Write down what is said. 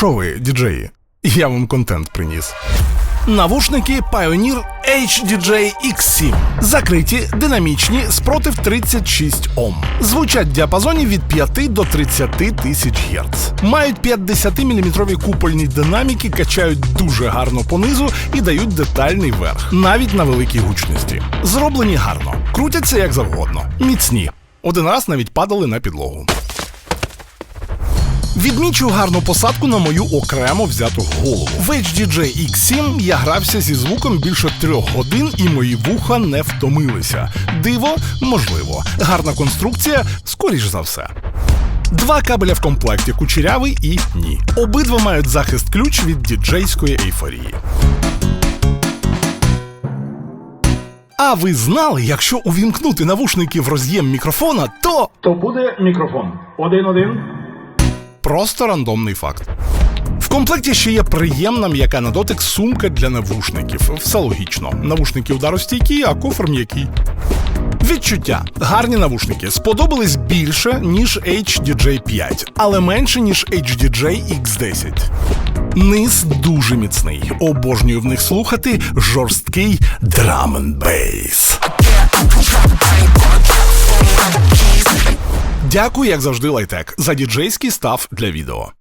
Що ви, діджеї? Я вам контент приніс. Навушники Pioneer HDJ X7. Закриті, динамічні, спротив 36 Ом. Звучать в діапазоні від 5 до 30 тисяч Гц. Мають 50-мм купольні динаміки, качають дуже гарно понизу і дають детальний верх, навіть на великій гучності. Зроблені гарно, крутяться як завгодно, міцні. Один раз навіть падали на підлогу. Відмічу гарну посадку на мою окремо взяту голову. В HDJ X7 я грався зі звуком більше трьох годин, і мої вуха не втомилися. Диво, можливо. Гарна конструкція, скоріш за все. Два кабеля в комплекті кучерявий і ні. Обидва мають захист ключ від діджейської ейфорії. А ви знали, якщо увімкнути навушники в роз'єм мікрофона, то То буде мікрофон. Один-один. Просто рандомний факт. В комплекті ще є приємна м'яка на дотик сумка для навушників. Все логічно. Навушники ударостійкі, а кофр м'який. Відчуття. Гарні навушники сподобались більше, ніж HDJ 5, але менше, ніж HDJ X10. Низ дуже міцний. Обожнюю в них слухати жорсткий and bass. Дякую, як завжди, лайтек, за діджейський став для відео.